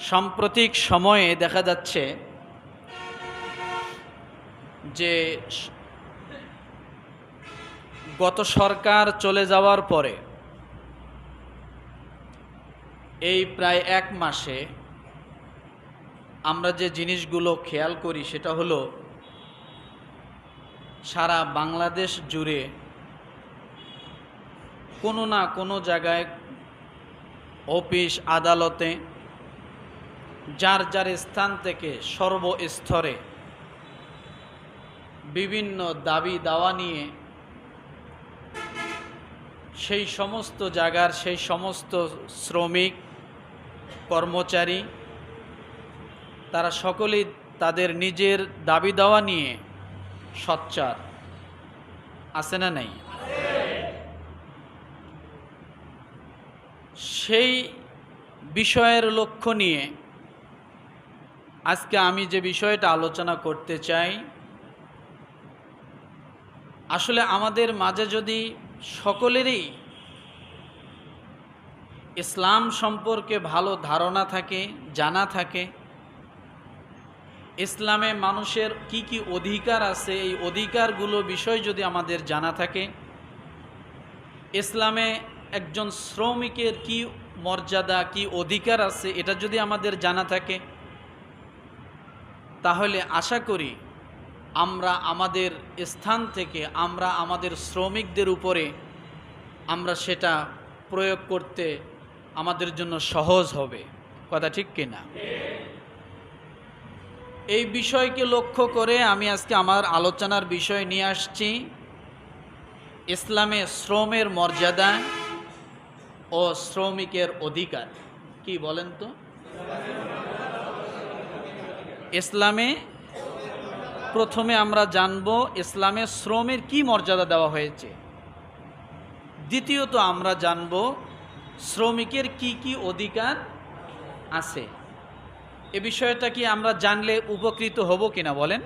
সাম্প্রতিক সময়ে দেখা যাচ্ছে যে গত সরকার চলে যাওয়ার পরে এই প্রায় এক মাসে আমরা যে জিনিসগুলো খেয়াল করি সেটা হলো সারা বাংলাদেশ জুড়ে কোনো না কোনো জায়গায় অফিস, আদালতে যার যার স্থান থেকে সর্বস্তরে বিভিন্ন দাবি দাওয়া নিয়ে সেই সমস্ত জায়গার, সেই সমস্ত শ্রমিক, কর্মচারী, তারা সকলেই তাদের নিজের দাবি দাওয়া নিয়ে সচ্চার। আছে না নেই? সেই বিষয়ের লক্ষ্য নিয়ে আজকে আমি যে বিষয়টা আলোচনা করতে চাই, আসলে আমাদের মাঝে যদি সকলেরই ইসলাম সম্পর্কে ভালো ধারণা থাকে, জানা থাকে, ইসলামে মানুষের কি কি অধিকার আছে, এই অধিকারগুলো বিষয় যদি আমাদের জানা থাকে, ইসলামে একজন শ্রমিকের কি মর্যাদা, কি অধিকার আছে, এটা যদি আমাদের জানা থাকে তাহলে আশা করি আমরা আমাদের স্থান থেকে আমরা আমাদের শ্রমিকদের উপরে আমরা সেটা প্রয়োগ করতে আমাদের জন্য সহজ হবে। কথা ঠিক কিনা এই বিষয়কে লক্ষ্য করে আমি আজকে আমার আলোচনার বিষয় নিয়ে আসছি। ইসলামে শ্রমের মর্যাদা ও শ্রমিকের অধিকার। কি বলেন তো? ইসলামে প্রথমে আমরা জানব ইসলামে শ্রমের কি মর্যাদা দেওয়া হয়েছে। দ্বিতীয়ত আমরা জানব শ্রমিকের কি কি অধিকার আছে। এ বিষয়টা কি আমরা জানলে উপকৃত হব কিনা বলেন?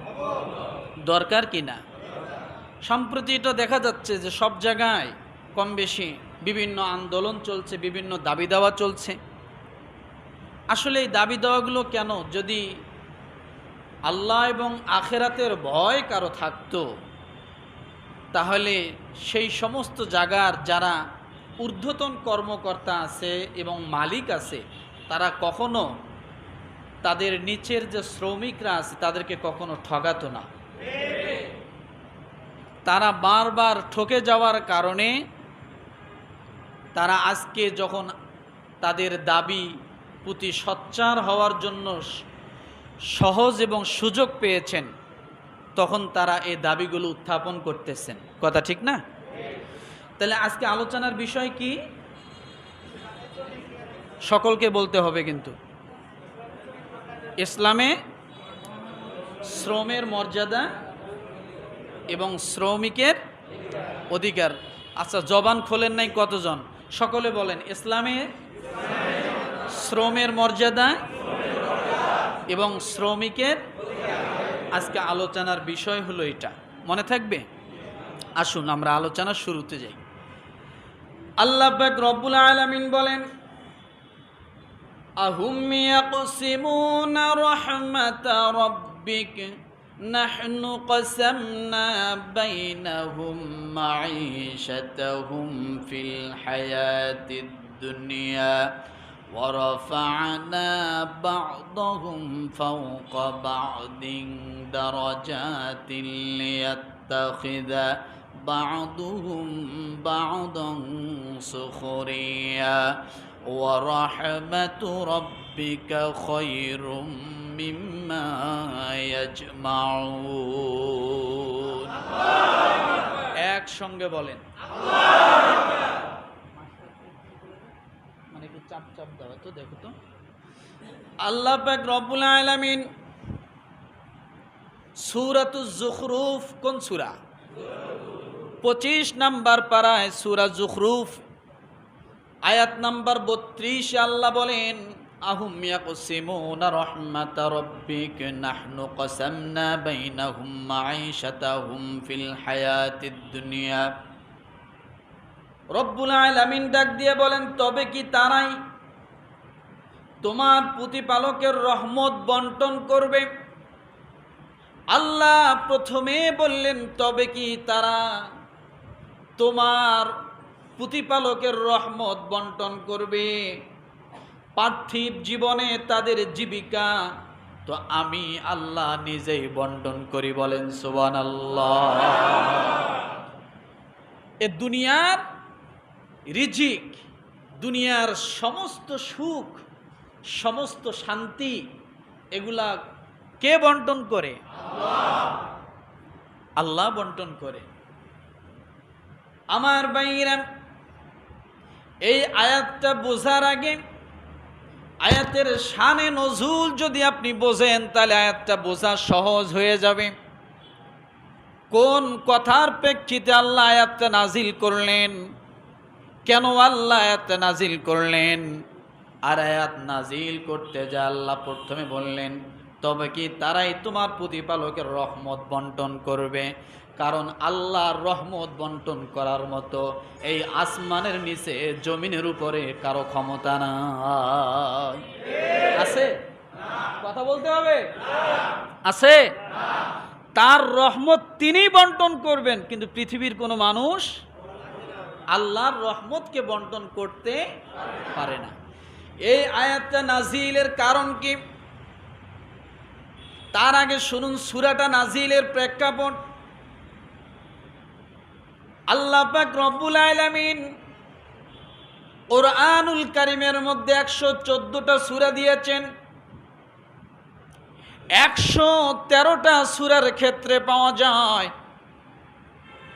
দরকার কিনা? সম্প্রতি এটা দেখা যাচ্ছে যে সব জায়গায় কম বেশি বিভিন্ন আন্দোলন চলছে, বিভিন্ন দাবি দাওয়া চলছে। আসলে এই দাবি দাওয়াগুলো কেন? যদি আল্লাহ এবং আখেরাতের ভয় কারও থাকতো, তাহলে সেই সমস্ত জায়গার যারা ঊর্ধ্বতন কর্মকর্তা আছে এবং মালিক আছে, তারা কখনো তাদের নিচের যে শ্রমিকরা আছে, তাদেরকে কখনো ঠগাতো না। তারা বারবার ঠকে যাওয়ার কারণে তারা আজকে যখন তাদের দাবি প্রতি সচ্চার হওয়ার জন্য সহজ এবং সুযোগ পেয়েছেন, তখন তারা এই দাবিগুলো উত্থাপন করতেছেন। কথা ঠিক না? তাহলে আজকে আলোচনার বিষয় কি? সকলকে বলতে হবে কিন্তু। ইসলামে শ্রমের মর্যাদা এবং শ্রমিকের অধিকার। আচ্ছা জবান খোলেন নাই কতজন? সকলে বলেন, ইসলামে শ্রমের মর্যাদা এবং শ্রমিকের আজকে আলোচনার বিষয় হলো এটা মনে থাকবে আসুন আমরা আলোচনার শুরুতে যাই আল্লাহ পাক রব্বুল আলামিন বলেন أهم يقسمون رحمة ربك نحن قسمنا بينهم معيشتهم في الحياة الدنيا ورفعنا بعضهم فوق بعض درجات ليتخذ بعضهم بعضا سخريا ورحمة ربك خير مما يجمعون একসঙ্গে বলেন মানে তো, দেখো তো। আল্লাহ পাক রব্বুল আলামিন সূরাতুজ জুখরুফ কোন সূরা? পঁচিশ নাম্বার পারায় সূরা জুখরুফ, আয়াত নাম্বার বত্রিশে আল্লাহ বলেন, আহুম ইয়াকসিমুনা রাহমাত রাব্বিক, নাহনু কসামনা বাইনাহুম মাঈশাতাহুম ফিল হায়াতিদ দুনিয়া। রব্বুল আলামিন ডাক দিয়ে বলেন, তবে কি তারাই তোমার প্রতিপালকের রহমত বন্টন করবে। আল্লাহ প্রথমে বললেন, তবে কি তারা তোমার প্রতিপালকের রহমত বন্টন করবে? পার্থিব জীবনে তাদের জীবিকা তো আমি আল্লাহ নিজেই বন্টন করি বলেন সুবান আল্লাহ এ দুনিয়ার রিজিক, দুনিয়ার সমস্ত সুখ সমস্ত শান্তি এগুলা কে বন্টন করে? আল্লাহ বন্টন করে। আমার বাইরা এই আয়াতটা বোঝার আগে আয়াতের শানে নজুল যদি আপনি বোঝেন, তাহলে আয়াতটা বোঝা সহজ হয়ে যাবে। কোন কথার প্রেক্ষিতে আল্লাহ আয়াতটা নাজিল করলেন? কেন আল্লাহ আয়াতটা নাজিল করলেন? আর আয়াত নাজিল করতে যা আল্লাহ প্রথমে বললেন, তবে কি তারাই তোমার প্রতিপালকের রহমত বন্টন করবে? কারণ আল্লাহর রহমত বন্টন করার মতো এই আসমানের নিচে জমিনের উপরে কারও ক্ষমতা নাই। আছে? কথা বলতে হবে? আছে? তার রহমত তিনিই বন্টন করবেন, কিন্তু পৃথিবীর কোনো মানুষ আল্লাহর রহমতকে বন্টন করতে পারে না। এই আয়াতটা নাজিলের কারণ কি? তার আগে শুনুন সুরাটা নাজিলের প্রেক্ষাপট। আল্লাহ রব্বুল আলামিন কোরআনুল কারিমের মধ্যে একশো চোদ্দটা সুরা দিয়েছেন। একশো তেরোটা সুরার ক্ষেত্রে পাওয়া যায়।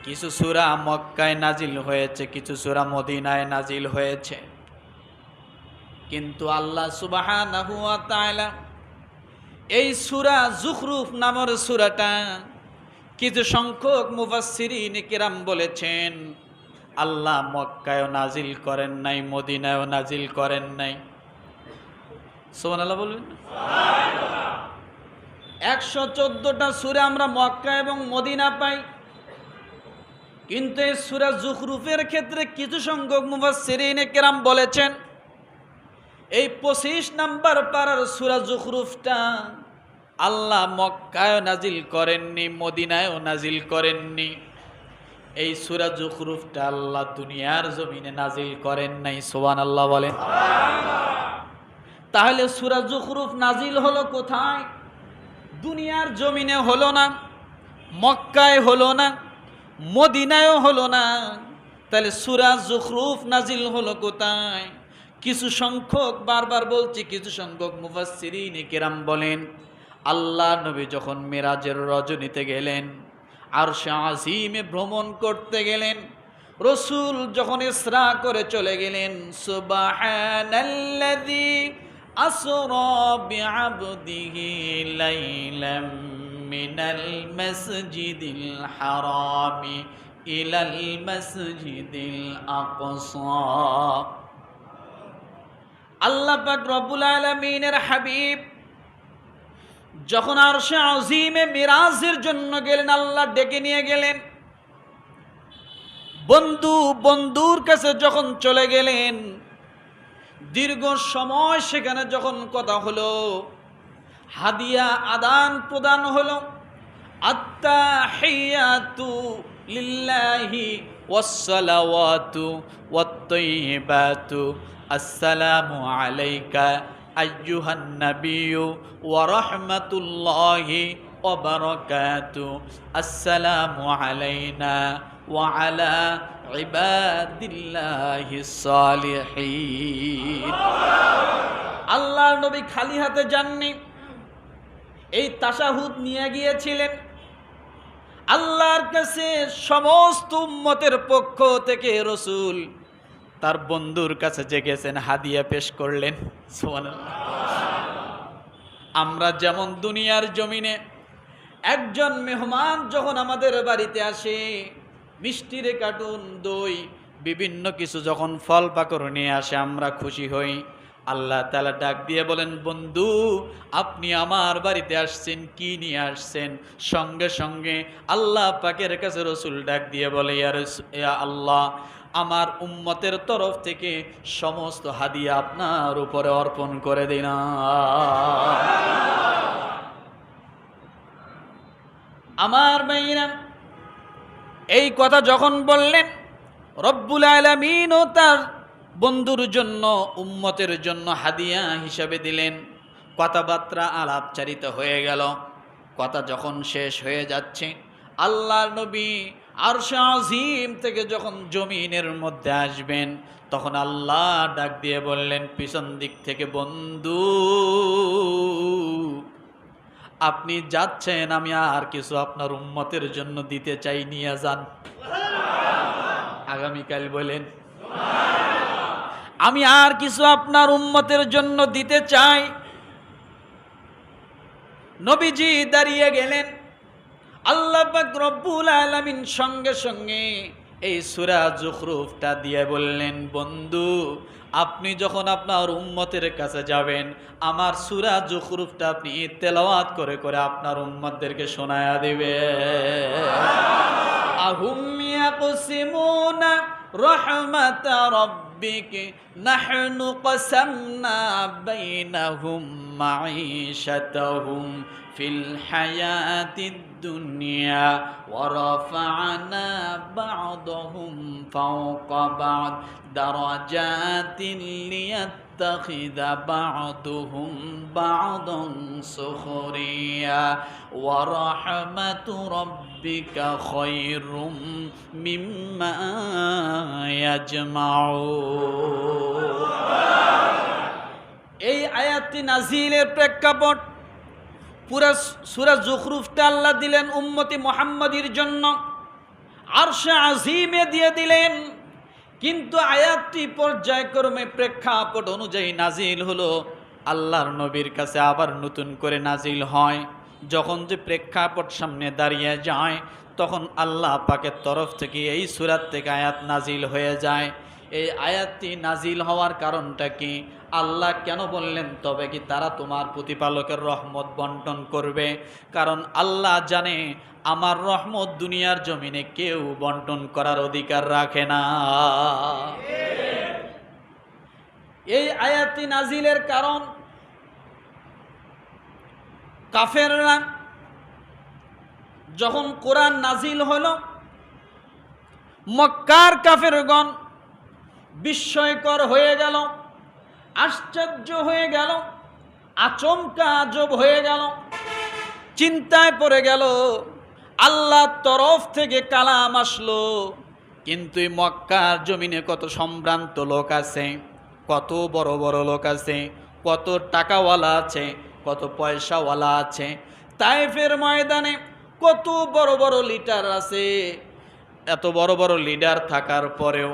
কিছু সুরা মক্কায় নাজিল হয়েছে, কিছু সুরা মদিনায় নাজিল হয়েছে। কিন্তু আল্লাহ সুবাহ এই সুরা জুখরুফ নামের সুরাটা কিছু সংখ্যক মুফাসিরিন কিরাম বলেছেন, আল্লাহ মক্কায়ও নাজিল করেন নাই, মদিনায়ও নাজিল করেন নাই। সোমান আল্লাহ বলবেন একশো চোদ্দটা সুরে আমরা মক্কা এবং মদিনা পাই। কিন্তু এই সুরা জুখরুফের ক্ষেত্রে কিছু সংখ্যক মুফাসিরিন কেরাম বলেছেন এই পঁচিশ নাম্বার পাড়ার সুরা জুখরুফটা আল্লাহ মক্কায় নাজিল করেননি, মদিনায়ও নাজিল করেননি। এই সুরা জুখরুফটা আল্লাহ দুনিয়ার জমিনে নাজিল করেন নাই সোবান আল্লাহ বলেন। তাহলে সুরা জুখরুফ নাজিল হলো কোথায়? দুনিয়ার জমিনে হলো না, মক্কায় হলো না, মদিনায়ও হলো না। তাহলে সুরা জুখরুফ নাজিল হলো কোথায়? কিছু সংখ্যক বারবার বলছি, কিছু সংখ্যক মুফাসিরিন কেরাম বলেন, আল্লাহ নবী যখন মেরাজের রজনীতে গেলেন আর আজিমে ভ্রমণ করতে গেলেন, রসুল যখন ইসরা করে চলে গেলেন, সুবহানাল্লাযী আল্লাহ পাক রব্বুল আলামিনের হাবিব যখন আর সে আজিমে মিরাজের জন্য গেলেন, আল্লাহ ডেকে নিয়ে গেলেন। বন্ধু বন্ধুর কাছে যখন চলে গেলেন, দীর্ঘ সময় সেখানে যখন কথা হলো, হাদিয়া আদান প্রদান হলো আত্মা হেয়াতু লিল্লাহি ওয়াসসালাওয়াতু ওয়াত্তাইয়িবাতু আসসালামু আলাইকা আইয়ুহান নাবিয়্যু ওয়া রাহমাতুল্লাহি ওয়া বারাকাতু। আসসালামু আলাইনা ওয়া আলা ইবাদিল্লাহিস সালিহিন। আল্লাহর নবী খালি হাতে যাননি। এই তাশাহুদ নিয়ে গিয়েছিলেন। আল্লাহর কাছে সমস্ত উম্মতের পক্ষ থেকে রসুল তার বন্ধুর কাছে যে গেছেন হাদিয়া পেশ করলেন। আমরা যেমন দুনিয়ার জমিনে একজন মেহমান যখন আমাদের বাড়িতে আসে, মিষ্টিরে কার্টুন, দই, বিভিন্ন কিছু যখন ফল পাকড় নিয়ে আসে, আমরা খুশি হই। আল্লাহ তালা ডাক দিয়ে বলেন, বন্ধু, আপনি আমার বাড়িতে আসছেন, কি নিয়ে আসছেন? সঙ্গে সঙ্গে আল্লাহ পাকের কাছে রসুল ডাক দিয়ে বলে, ইয়া রস- ইয়া আল্লাহ আমার উম্মতের তরফ থেকে সমস্ত হাদিয়া আপনার উপরে অর্পণ করে দিলাম আমার মেয়েরা, এই কথা যখন বললেন, রব্বুল আলমিন ও তার বন্ধুর জন্য, উম্মতের জন্য হাদিয়া হিসাবে দিলেন। কথাবার্তা আলাপচারিত হয়ে গেল। কথা যখন শেষ হয়ে যাচ্ছে আল্লাহর নবী আরশা আজিম থেকে যখন জমিনের মধ্যে আসবেন, তখন আল্লাহ ডাক দিয়ে বললেন, পিছন দিক থেকে বন্ধু, আপনি যাচ্ছেন, আমি আর কিছু আপনার উম্মতের জন্য দিতে চাই, নিয়ে যান। আগামীকাল বলেন, আমি আর কিছু আপনার উম্মতের জন্য দিতে চাই। নবীজি দাঁড়িয়ে গেলেন আল্লাহ পাক রব্বুল আলামিন সঙ্গে সঙ্গে এই সূরা জুখরুফটা দিয়ে বললেন, বন্ধু, আপনি যখন আপনার উম্মতের কাছে যাবেন, আমার সূরা জুখরুফটা আপনি তেলাওয়াত করে করে আপনার উম্মতদেরকে শোনায়া দিবে আহুম ইয়াকসিমুনা রহমাত রব্বিক, নাহনু কসামনা বাইনাহুম মাঈশাতাহুম ফিল হায়াতিদ দুনিয়া ورفعنا بعضهم فوق بعض درجات ليتخذ بعضهم بعضا سخريا ورحمة ربك خير مما يجمعون এই আয়াতটি নাজিলের প্রেক্ষাপট পুরা সুরা জুখরুফটা আল্লাহ দিলেন উম্মতি মোহাম্মদীর জন্য। আর সে আজিমে দিয়ে দিলেন। কিন্তু আয়াতটি পর্যায়ক্রমে প্রেক্ষাপট অনুযায়ী নাজিল হলো, আল্লাহর নবীর কাছে আবার নতুন করে নাজিল হয়। যখন যে প্রেক্ষাপট সামনে দাঁড়িয়ে যায়, তখন আল্লাহ পাকের তরফ থেকে এই সুরাত থেকে আয়াত নাজিল হয়ে যায়। এই আয়াতটি নাজিল হওয়ার কারণটা কি? আল্লাহ কেন বললেন, তবে কি তারা তোমার প্রতিপালকের রহমত বন্টন করবে? কারণ আল্লাহ জানে, আমার রহমত দুনিয়ার জমিনে কেউ বন্টন করার অধিকার রাখে না। এই আয়াতটি নাজিলের কারণ কাফেররা যখন কোরআন নাজিল হল, মক্কার কাফেরগণ বিস্ময়কর হয়ে গেল, আশ্চর্য হয়ে গেল, আচমকা আজব হয়ে গেল, চিন্তায় পড়ে গেল, আল্লাহর তরফ থেকে কালাম আসলো। কিন্তু এই মক্কার জমিনে কত সম্ভ্রান্ত লোক আছে, কত বড় বড় লোক আছে, কত টাকাওয়ালা আছে, কত পয়সাওয়ালা আছে। তাইফের ময়দানে কত বড় বড় লিডার আছে। এত বড় বড় লিডার থাকার পরেও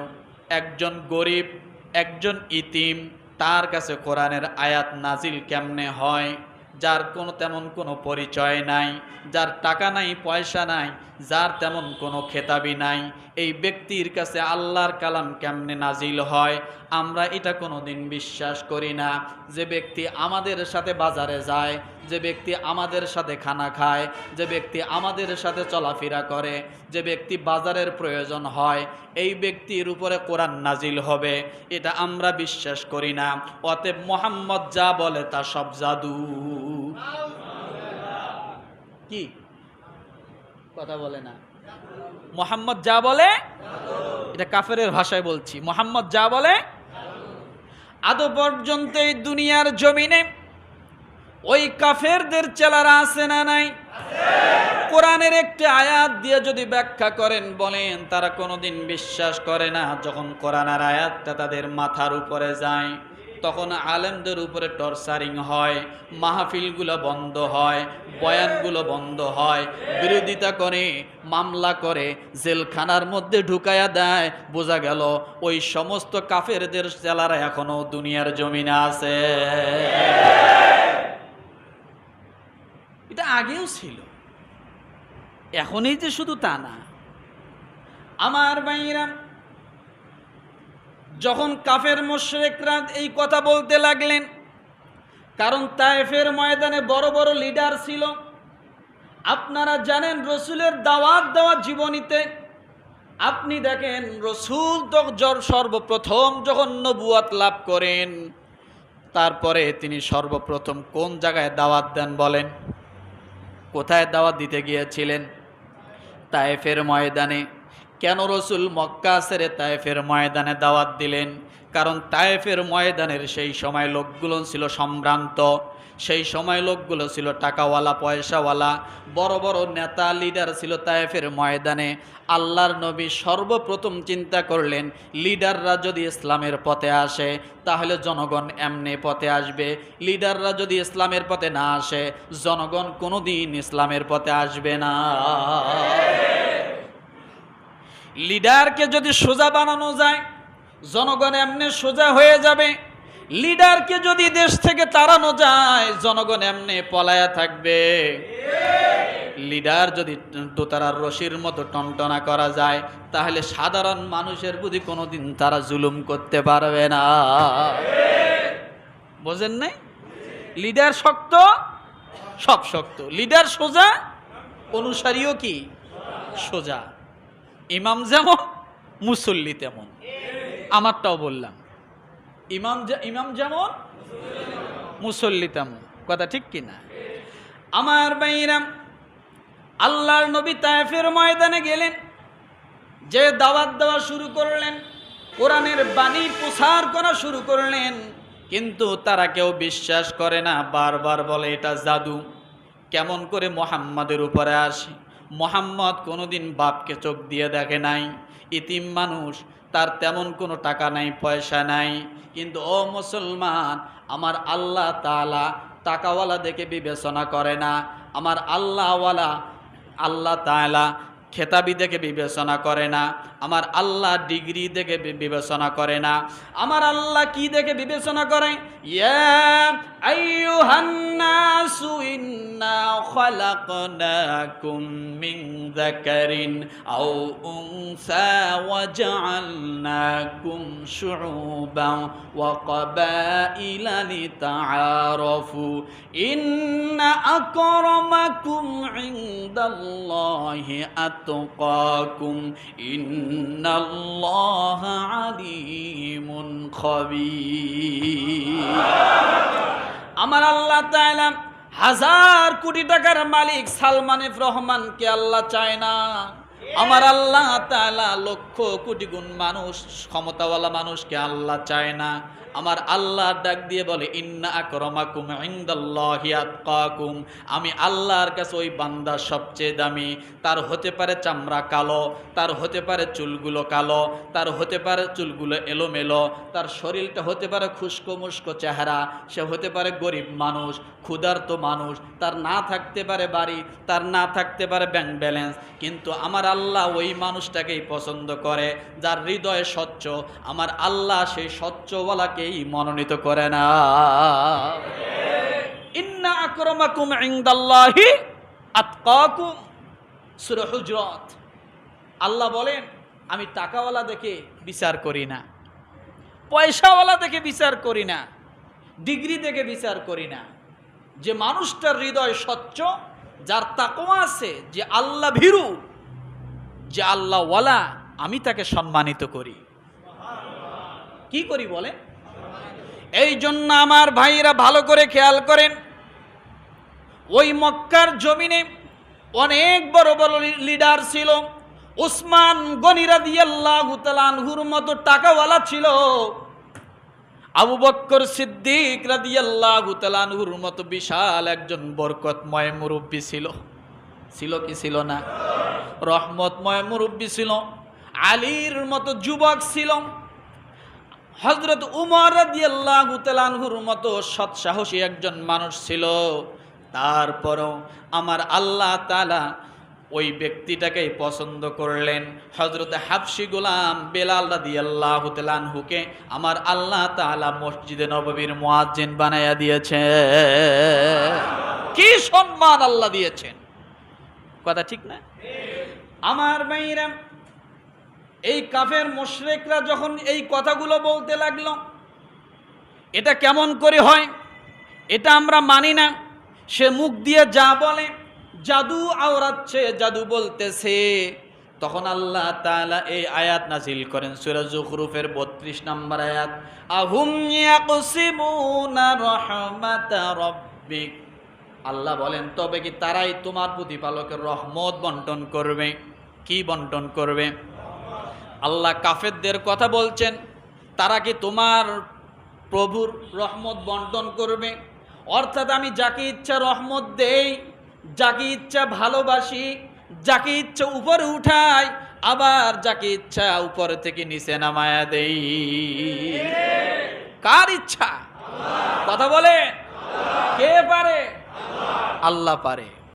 একজন গরিব, একজন ইতিম, তার কাছে কোরআনের আয়াত নাজিল কেমনে হয়? যার কোনো তেমন কোনো পরিচয় নাই, যার টাকা নাই, পয়সা নাই যার তেমন কোনো খেতাবি নাই। এই ব্যক্তির কাছে আল্লাহর কালাম কেমনে নাজিল হয়? আমরা এটা কোনো দিন বিশ্বাস করি না। যে ব্যক্তি আমাদের সাথে বাজারে যায়, যে ব্যক্তি আমাদের সাথে খানা খায়, যে ব্যক্তি আমাদের সাথে চলাফেরা করে, যে ব্যক্তি বাজারের প্রয়োজন হয়, এই ব্যক্তির উপরে কোরআন নাজিল হবে। এটা আমরা বিশ্বাস করি না। অতএব মোহাম্মদ যা বলে তা সব জাদু। কি? কথা বলে না। মোহাম্মদ যা বলে, এটা কাফেরের ভাষায় বলছি। মোহাম্মদ যা বলে, আদৌ পর্যন্ত এই দুনিয়ার জমিনে ওই কাফেরদের চেলারা আছে না নাই? কোরআনের একটি আয়াত দিয়ে যদি ব্যাখ্যা করেন, বলেন, তারা কোনোদিন বিশ্বাস করে না, যখন কোরআনের আয়াতটা তাদের মাথার উপরে যায়। তখন আলেমদের উপরে টর্চারিং হয়, মাহফিলগুলো বন্ধ হয়, বয়ানগুলো বন্ধ হয়, বিরোধিতা করে, মামলা করে, জেলখানার মধ্যে ঢুকায়া দেয়। বোঝা গেল ওই সমস্ত কাফেরদের জেলারা এখনও দুনিয়ার জমিনে আছে। এটা আগেও ছিল। এখনই যে শুধু তা না। আমার বাইরা যখন কাফের মোশরেকরা এই কথা বলতে লাগলেন, কারণ তায়েফের ময়দানে বড় বড় লিডার ছিল, আপনারা জানেন রসুলের দাওয়াত দেওয়া জীবনীতে, আপনি দেখেন রসুল তো সর্বপ্রথম যখন নবুয়াত লাভ করেন, তারপরে তিনি সর্বপ্রথম কোন জায়গায় দাওয়াত দেন বলেন? কোথায় দাওয়াত দিতে গিয়েছিলেন? তায়েফের ময়দানে কেন রসুল মক্কা সেরে তায়েফের ময়দানে দাওয়াত দিলেন? কারণ তায়েফের ময়দানের সেই সময় লোকগুলো ছিল সম্ভ্রান্ত। সেই সময় লোকগুলো ছিল টাকাওয়ালা, পয়সাওয়ালা। বড় বড় নেতা, লিডার ছিল তায়েফের ময়দানে। আল্লাহর নবী সর্বপ্রথম চিন্তা করলেন, লিডাররা যদি ইসলামের পথে আসে, তাহলে জনগণ এমনি পথে আসবে। লিডাররা যদি ইসলামের পথে না আসে, জনগণ কোনোদিন ইসলামের পথে আসবে না। লিডারকে যদি সোজা বানানো যায়, জনগণ এমনি সোজা হয়ে যাবে। লিডারকে যদি দেশ থেকে তাড়ানো যায়, জনগণ এমনি পলায়া থাকবে। লিডার যদি দোতারার রশির মতো টনটনা করা যায়, তাহলে সাধারণ মানুষের প্রতি কোনোদিন তারা জুলুম করতে পারবে না। বোঝেন নাই? লিডার শক্ত, সব শক্ত। লিডার সোজা, অনুসারীও কি? সোজা। ইমাম যেমন, মুসল্লি তেমন। আমারটাও বললাম। ইমাম ইমাম যেমন, মুসল্লি তেমন। কথা ঠিক কি না? আমার বাইরাম আল্লাহর নবী তায়েফের ময়দানে গেলেন, যে দাওয়াত দেওয়া শুরু করলেন, কোরআনের বাণী প্রসার করা শুরু করলেন, কিন্তু তারা কেউ বিশ্বাস করে না, বারবার বলে এটা জাদু। কেমন করে মোহাম্মদের উপরে আসে। মোহাম্মদ কোনোদিন বাপকে চোখ দিয়ে দেখে নাই। ইতিম মানুষ, তার তেমন কোনো টাকা নাই, পয়সা নাই। কিন্তু ও মুসলমান, আমার আল্লাহ তালা টাকাওয়ালা দেখে বিবেচনা করে না। আমার আল্লাহওয়ালা, আল্লাহ তাআলা খেতাবি দেখে বিবেচনা করে না, আমার আল্লাহ ডিগ্রি দেখে বিবেচনা করে না। আমার আল্লাহ কি দেখে বিবেচনা করে? ইন্না খালাকনাকুম মিন যাকারিন ইনদাল্লাহি আতকাকুম ইন্নাল্লাহা আলিমুন খাবীর আমার আল্লাহ তাআলা হাজার কোটি টাকার মালিক সালমান রহমানকে আল্লাহ চায় না। আমার আল্লাহ তাআলা লক্ষ কোটি গুণ মানুষ, ক্ষমতাওয়ালা মানুষকে আল্লাহ চায় না। আমার আল্লাহ ডাক দিয়ে বলে, ইন্না আকরমাকুম ইনদাল্লাহি আতকাকুম। আমি আল্লাহর কাছে ওই বান্দা সবচেয়ে দামি। তার হতে পারে চামড়া কালো, তার হতে পারে চুলগুলো কালো, তার হতে পারে চুলগুলো এলোমেলো, তার শরীরটা হতে পারে মুস্কো চেহারা, সে হতে পারে গরিব মানুষ, ক্ষুধার্ত মানুষ, তার না থাকতে পারে বাড়ি, তার না থাকতে পারে ব্যাংক ব্যালেন্স। কিন্তু আমার আল্লাহ ওই মানুষটাকেই পছন্দ করে, যার হৃদয় স্বচ্ছ। আমার আল্লাহ সেই স্বচ্ছওয়ালাকেই মনোনীত করে না। ইন্না আকরমাকুম ইনদাল্লাহি আতকাকুম। সূরা হুজরাত। আল্লাহ বলেন, আমি টাকাওয়ালা দেখে বিচার করি না। পয়সাওয়ালা দেখে বিচার করি না। ডিগ্রি দেখে বিচার করি না। যে মানুষটার হৃদয় স্বচ্ছ, যার তাকওয়া আছে, যে আল্লাহ ভীরু, যে আল্লাহওয়ালা, আমি তাকে সম্মানিত করি। কি করি বলে এই জন্য আমার ভাইরা ভালো করে খেয়াল করেন, ওই মক্কার জমিনে অনেক বড় বড় লিডার ছিল। উসমান গনিরা দিয়াল্লাহু তাআলাহুর মতো টাকাওয়ালা ছিল। আবু বক্কর সিদ্দিক রাদিয়াল্লাহু তাআলাহুর মতো বিশাল একজন বরকতময় মুরব্বী ছিল। ছিল কি ছিল না? রহমতময় মুরব্বী ছিল। আলীর মতো যুবক ছিল। হজরত উমর রাদিয়াল্লাহু তাআলাহুর মতো সৎ সাহসী একজন মানুষ ছিল। তারপরও আমার আল্লাহ তালা ওই ব্যক্তিটাকেই পছন্দ করলেন। হজরত হাফসি গোলাম বেলাল রাদিয়াল্লাহু তাআলাহুকে আমার আল্লাহ তাআলা মসজিদে নববীর মুয়াজ্জিন বানাইয়া দিয়েছে কি সম্মান আল্লাহ দিয়েছেন? কথা ঠিক না? আমার ভাইরা এই কাফের মোশরেকরা যখন এই কথাগুলো বলতে লাগল, এটা কেমন করে হয়? এটা আমরা মানি না। সে মুখ দিয়ে যা বলে, জাদু আওড়াচ্ছে, জাদু বলতেছে। তখন আল্লাহ তালা এই আয়াত নাজিল করেন, সূরা জুখরুফের 32 নম্বর আয়াত, আহুম ইয়াকসিমুনা রাহমাতা রাব্বিক? আল্লাহ বলেন, তবে কি তারাই তোমার প্রতিপালকের রহমত বন্টন করবে? কি বন্টন করবে? আল্লাহ কাফেরদের কথা বলছেন, তারা কি তোমার প্রভুর রহমত বন্টন করবে? অর্থাৎ আমি যাকে ইচ্ছা রহমত দেই, যাকে ইচ্ছা ভালোবাসি, যাকে ইচ্ছা উপরে উঠাই, আবার যাকে ইচ্ছা উপরে থেকে নিচে নামায়া দেই। কার ইচ্ছা? কথা বলে কে পারে? আল্লাহ পারে।